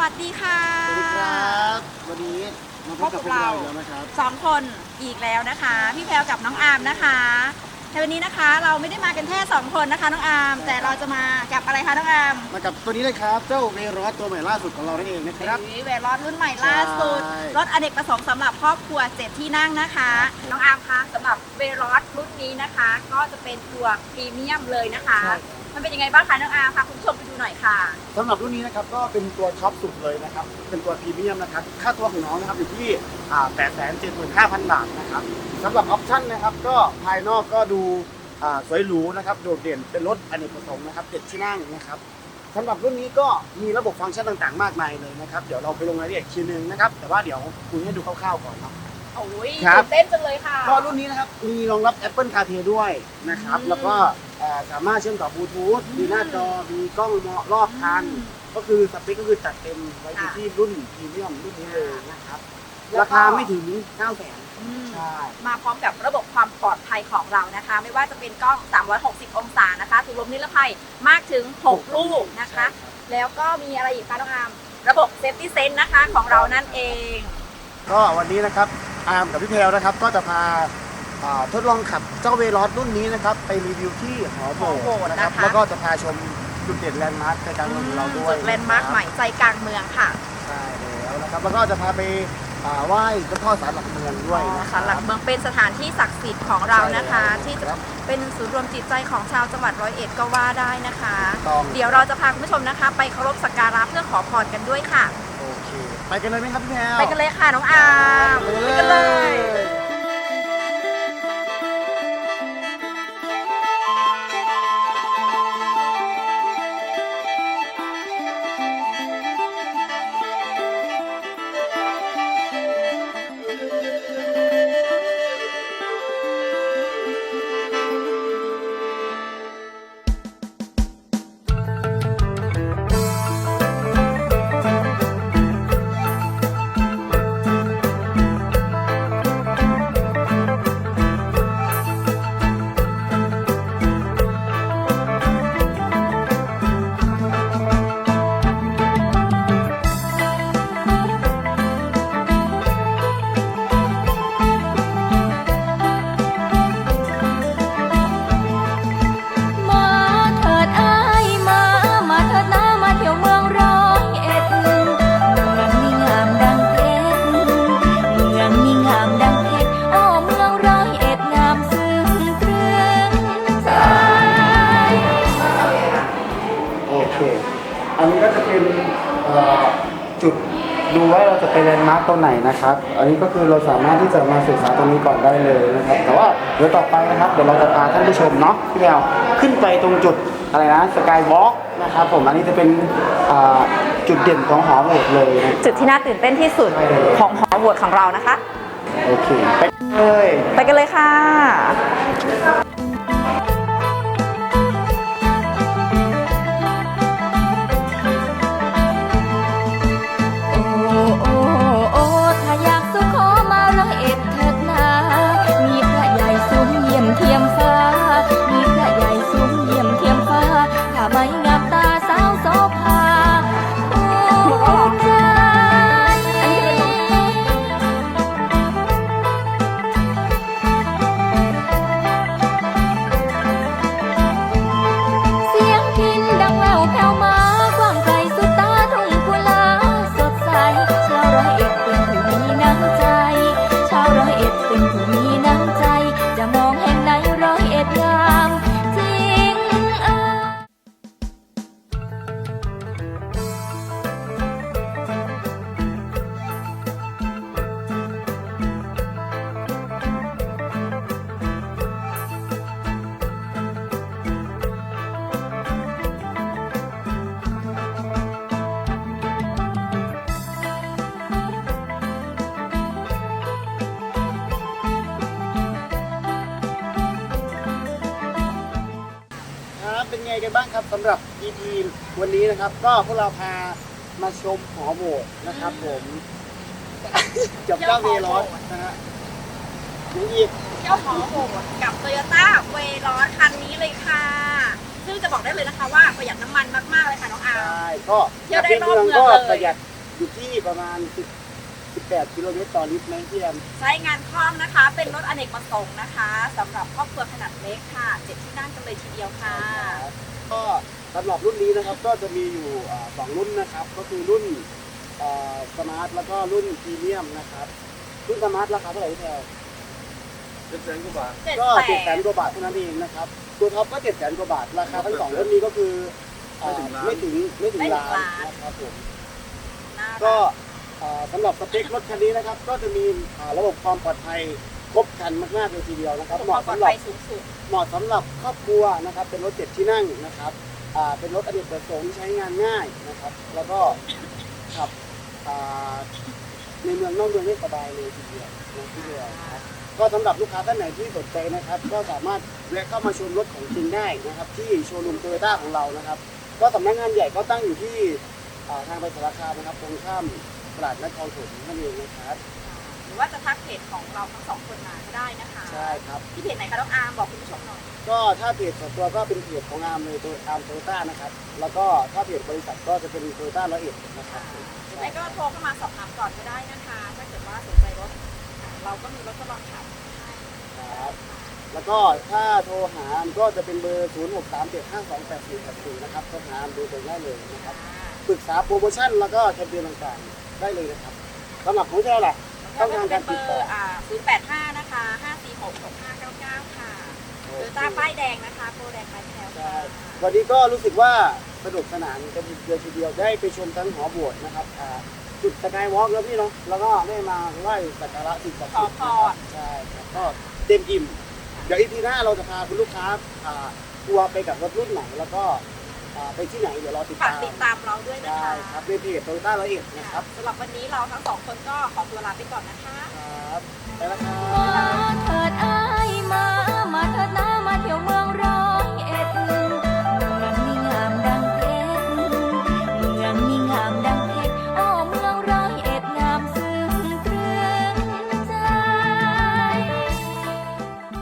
วัสดีค่ะสวัสดีครับวันนี้มาพบกับพวกเราอีกแล้วนะครับสองคนอีกแล้วนะคะ พี่แพลวกับน้องอาร์มนะคะในวันนี้นะคะเราไม่ได้มากันแค่สองคนนะคะน้องอาร์มแต่เราจะมากับอะไรคะน้องอาร์มมากับตัวนี้เลยครับเจ้าเวรอสตัวใหม่ล่าสุดของเรานั่นเองนะครับหรือแวร์รอดรุ่นใหม่ล่าสุดใช่รถอเนกประสงค์สำหรับครอบครัวเจ็ดที่นั่งนะคะ น้องอาร์มคะสำหรับเวรอดรุ่นนี้นะคะ ก็จะเป็นตัวพรีเมียมเลยนะคะ มันเป็นยังไงบ้างคะน้องอาร์มพาคุณผู้ชม สำหรับรุ่นนี้นะครับก็เป็นตัวท็อปสุดเลยนะครับ เป็นตัวพรีเมียมนะครับ ค่าตัวของน้องนะครับอยู่ที่แปดแสนเจ็ดหมื่นห้าพันบาทนะครับสำหรับออปชั่นนะครับก็ภายนอกก็ดูอ่าสวยหรูนะครับโดดเด่นเป็นรถอเนกประสงค์นะครับเจ็ดที่นั่งนะครับสำหรับรุ่นนี้ก็มีระบบฟังก์ชันต่างๆ มากมายเลยนะครับ เดี๋ยวเราไปลงรายละเอียดอีกทีนึงนะครับ แต่ว่าเดี๋ยวคุยให้ดูคร่าวๆก่อนเนาะโอ้ยครับตื่นเต้นจังเลยค่ะก็รุ่นนี้นะครับมีรองรับ Apple CarPlay ด้วยนะครับอืมแล้วก็เอ่อสามารถเชื่อมต่อบลูทูธมีหน้าจอมีกล้องมองรอบคัน ก็คือสเปคก็คือจัดเต็มไว้อยู่ค่ะที่รุ่นพรีเมียมรุ่นนี้เลยนะครับ แล้วก็ ราคาไม่ถึง9 0 0 0 0อืม ใช่ มาพร้อมกับระบบความปลอดภัยของเรานะคะ ไม่ว่าจะเป็นกล้อง 360 องศานะคะถูกลมนิรภัยมากถึง 6 ลูกนะคะ แล้วก็มีอะไรอีกคะน้องอาร์มระบบเซฟตี้เซนนะคะของเรานั่นเอง ก็วันนี้นะครับอาร์มกับพี่เพลนะครับก็จะพาอ่า ทดลองขับเจ้าเวรอสรุ่นนี้นะครับไปรีวิวที่หอโบหอโบสสถ์นะครับนะคะ แล้วก็จะพาชมจุดเด่นแลนด์มาร์คในการเมืองของเราด้วยจุดแลนด์มาร์คใหม่ใจกลางเมืองค่ะใช่แล้วนะครับแล้วก็จะพาไปอ่าไหว้เจ้าพ่อสารหลักเมืองด้วยนะคสารหลัรักบเมืองเป็นสถานที่ศักดิ์สิทธิ์ของเรานะคะ ใช่แล้วที่จะครับเป็นศูนย์รวมจิตใจของชาวจังหวัดร้อยเอ็ดก็ว่าได้นะคะต้อง เดี๋ยวเราจะพาคุณผู้ชมนะคะ ไปเคารพสักการะเพื่อขอพรกันด้วยค่ะ โอเค ไปกันเลยไหมครับพี่แพลวไปกันเลยค่ะน้องอาร์มไปกันเลยม จุดดูว่าเราจะไปแลนด์มาร์คตรงไหนนะครับ อันนี้ก็คือเราสามารถที่จะมาศึกษาตรงนี้ก่อนได้เลยนะครับ แต่ว่าเดี๋ยวต่อไปนะครับ เดี๋ยวเราจะพาท่านผู้ชมเนาะพี่แมวขึ้นไปตรงจุดอะไรนะสกายวอล์กนะครับผม อันนี้จะเป็นอ่าจุดเด่นของหอโบสถ์เลยนะจุดที่น่าตื่นเต้นที่สุดของหอโหวตของเรานะคะ โอเค ไปเลย ไปกันเลยค่ะ งกันบ้างครับสำหรับ EP วันนี้นะครับ ก็พวกเราพามาชมหอโบสถ์นะครับ ผมกับเจ้าเวรอสนะฮะยังอีกเจ้าหอโหวตกับโตโยต้าเวรอสคันนี้เลยค่ะ ซึ่งจะบอกได้เลยนะคะว่าประหยัดน้ำมันมากๆเลยค่ะน้องอาร์ม ใช่ก็เที่ยวได้ในรอบเมืองเมืองก็เลย ประหยัดอยู่ที่ประมาณ 10 18กิโลเมตรต่อลิตรนะพี่แอมใช้งานคล่องนะคะ เป็นรถอเนกประสงค์นะคะสำหรับครอบครัวขนาดเล็กค่ะเจ็ดที่นั่งกันเลยทีเดียวค่ะ ก็สำหรับรุ่นนี้นะครับก็จะมีอยู่อ่าสองรุ่นนะครับ ก็คือรุ่นสมาร์ทแล้วก็รุ่นพรีเมียมนะครับรุ่นสมาร์ทราคาเท่าไหร่พี่แพรเจ็ดแสนกว่าบาท เจ็ดก็แปเจ็ดแสนดกว่าบาทเท่านั้นเองนะครับ ตัวท็อปก็เจ็ดแสนกว่าบาท ราคาทั้งสองรุ่นนี้ก็คืออ่าไม่ถึงไม่ถึงล้านนะครับผม น่ารัก็อ่า สำหรับสเปครถคันนี้นะครับ ก็จะมีอ่าระบบความปลอดภัยครบครันมากๆเลยทีเดียวนะครับคเหวามาะมปลอดสำหรับภัยสูงสุดเหมาะสำหรับครอบครัวนะครับ เป็นรถเจ็ดที่นั่งนะครับอ่าเป็นรถอเนกประสงค์ใช้งานง่ายนะครับ แล้วก็ขับอ่าในเมืองนอกเมืองได้สบายเลยทีเดียวนะทีเดียวนะครับก็สำหรับลูกค้าท่านไหนที่สนใจนะครับ ก็สามารถแวะเข้ามาชมรถของจริงได้นะครับ ที่โชว์รูมโตโยต้าของเรานะครับ ก็สำนักงานใหญ่ก็ตั้งอยู่ที่อ่าทางไปสารคามนะครับตรงข้าม ตลาดนครถมนั่นเองนะครับหรือว่าจะทักเพจของเราทั้งสองคนมาก็ได้นะคะใช่ครับ ที่เพจไหนคะน้องอาร์มบอกคุณผู้ชมหน่อยก็ถ้าเพจส่วนตัวก็เป็นเพจของอาร์มเลยตัวอาร์มโตโยต้านะครับ แล้วก็ถ้าเพจบริษัทก็จะเป็นโตโยต้าร้อยเอ็ดนะครับหรือไม่ก็โทรเข้ามาสอบถามก่อนก็ได้นะคะ ถ้าเกิดว่าสนใจรถอ่าเราก็มีรถทดลองขับให้ครับ แล้วก็ถ้าโทรหาอาร์มก็จะเป็นเบอร์ 0 6 3 7 5 2 8 4 8 4นะครับโทรหาอาร์มโดยตรงได้เลยนะครับปรึกษาโปรโมชั่นแล้วก็แคมเปญต่างๆ ได้เลยนะครับสำหรับของเจ้าล่ะ ต้องการการติดต่ออ่า085นะคะ546 6599ค่ะโตโยต้าป้ายแดงนะคะโกแดงป้ายแถวใช่ค่ะ วันนี้ก็รู้สึกว่าสนุกสนานกันทีเดียวทีเดียวได้ไปชมทั้งหอบวชนะครับอ่าจุดสกายวอล์กแล้วพี่เนาะแล้วก็ได้มาไหว้สักการะสิ่งศักดิ์สิทธิ์นะครับใช่ครับก็เต็มอิ่ม เดี๋ยวอีพีหน้าเราจะพาคุณลูกค้าอ่าทัวร์ไปกับรถรุ่นไหนแล้วก็ ไปที่ไหนเดี๋ยวรอติดตามติดตามเราด้วยนะคะครับในเพจโตโยต้าร้อยเองนะครับสำหรับวันนี้เราทั้งสองคนก็ขอตัวลาไปก่อนนะคะ ครับไปแล้วครับ ขอ